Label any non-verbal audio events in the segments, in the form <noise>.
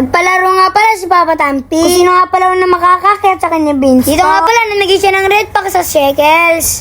Nagpalaro nga pala si Papa Tampi. Kung sino nga pala na makakakit sa kanya beans. Dito nga pala nanagay siya ng red pack sa shekels.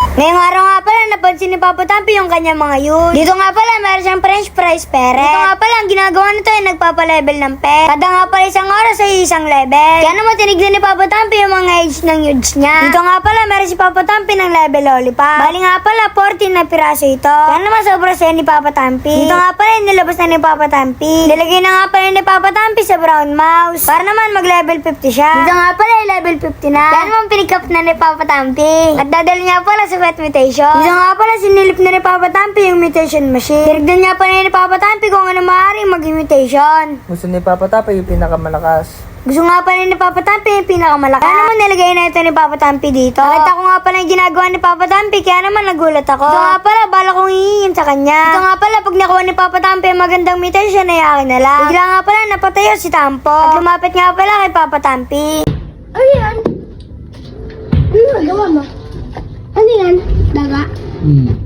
Ngayong araw nga pala, napansin ni Papa Tampi yung kanyang mga yun. Dito nga pala, meron siyang french fries pere. Dito nga pala, ang ginagawa nito ay nagpapalevel ng pet. Kada nga pala isang oras ay isang level. Kaya naman tinignan ni Papa Tampi yung mga age ng yudes niya. Dito nga pala, meron si Papa Tampi ng level lollipop. Bali nga pala, 14 na piraso ito. Kaya naman sobra sa'yo ni Papa Tampi. Dito nga pala, nilabas na ni Papa Tampi. Nilagay na nga pala ni Papa Tampi sa brown mouse. Para naman mag-level 50 siya. Dito nga pala, level 50 na. Kaya naman pinikap na ni Papa Tampi. At dadali niya pala sa pet mutation. Dito nga pala, sinilip na ni Papa Tampi yung mutation machine. Tinignan niya pala ni Papa Tampi kung ano maaaring mag-mutation. Gusto ni Papa yung pinakamalakas. Gusto nga pala ni Papa Tampi yung pinakamalaki. Kaya naman nilagay na ito ni Papa Tampi dito. Nakita ko nga pala yung ginagawa ni Papa Tampi, kaya naman nagulat ako. Ito nga pala, bala kong hihingin sa kanya. Ito nga pala, pag nakuha ni Papa Tampi yung magandang mutation, ay akin na lang. Bigla nga pala, napatayo si Tampo. At lumapit nga pala kay Papa Tampi. Ano yan? Ano nagawa mo? Ano yan? Daga? Hmm.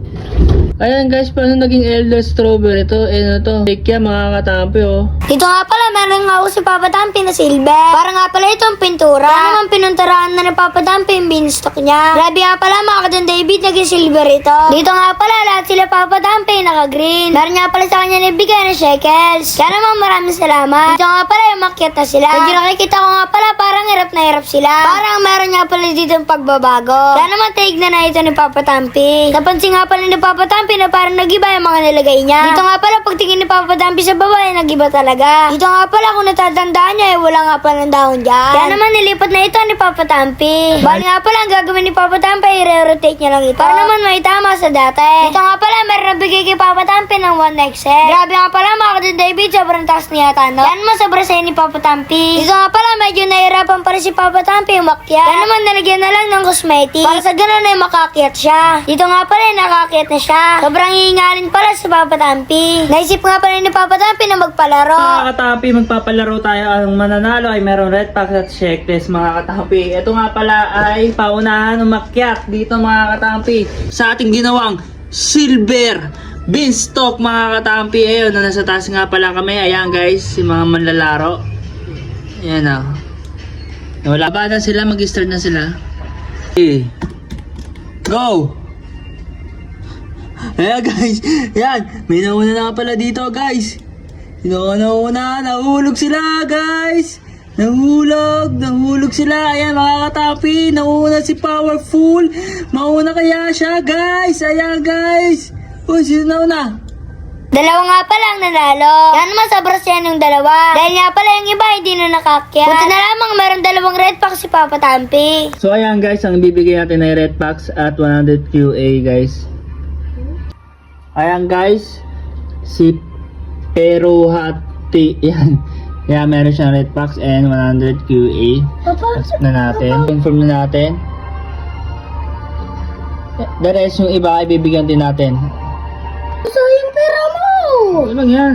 Ayan guys, paano naging Elder Strawberry to? Eh, ano to? Fake yan, mga katampi oh. Dito nga pala, meron nga ako si Papa Tampi na silver. Para nga pala itong pintura. Kaya naman pinuntaraan na ni Papa Tampi yung beanstalk niya. Grabe nga pala mga kadyan David, naging silver ito. Dito nga pala, lahat sila Papa Tampi naka-green. Meron nga pala sa kanya nibigay ng shekels. Kaya naman maraming salamat. Dito nga pala, umakyat na sila. Medyo nakikita ko nga pala, parang hirap na hirap sila. Parang meron nga pala dito yung pagbabago. Kaya naman tignan na ito ni Papa Tampi. Napansin nga pala ni Papa Tampi na parang nagiba yung mga nilagay niya. Dito nga pala, pagtingin ni Papa Tampi sa baba, ay nagiba talaga. Dito nga pala, kung natatandaan niya, eh, wala nga pala ng dahon dyan. Kaya naman nilipat na ito ni Papa Tampi. Bali nga pala, ang gagawin ni Papa Tampi, i-rotate niya lang ito. Para naman may tama sa dati. Dito nga pala, meron na bigay kay Papa Tampi ng 1XL. Grabe nga pala, mga kadun David, sobrang taas niya yata, no? Kaya naman sobrang sa'yo ni Papa Tampi. Dito nga pala, medyo nahirapan pa rin si Papa Tampi umakyat. Kaya naman, nalagyan na lang ng cosmetic. Para sa ganun ay makakyat siya. Dito nga pala, nakakyat na siya. Sobrang hihingalin pala si Papa Tampi. Naisip nga pala ni Papa Tampi na magpalaro. Mga katampi, magpapalaro tayo. Ang mananalo ay meron red packs at checklist mga katampi. Ito nga pala ay paunahan umakyat dito mga katampi. Sa ating ginawang silver beanstalk mga katampi. Ayun, na nasa taas nga pala kami. Ayan guys, si mga manlalaro. Ayan o. Wala ba na sila? Mag-start na sila. Okay. Go! Ayan guys, yan, may nauna na pala dito guys. Sino nauna, nahulog sila guys. Nahulog, nahulog sila. Ayan mga katapi, nauna si Powerful. Mauna kaya siya guys. Ayan guys. Uy, sino nauna? Dalawa nga pala ang nanalo. Kaya naman sobra siya ng dalawa. Dahil nga pala yung iba hindi na nakakyat. Buti na lamang meron dalawang red pack si Papa Tampi. So ayan guys, ang bibigay natin ay red packs at 100 QA guys. Ayan guys, si Pero Hati, <laughs> yan. Kaya meron siyang red packs and 100 QA. Accept na natin. Confirm na natin. The rest yung iba ay bibigyan din natin. sayang pera mo! Ano lang yan?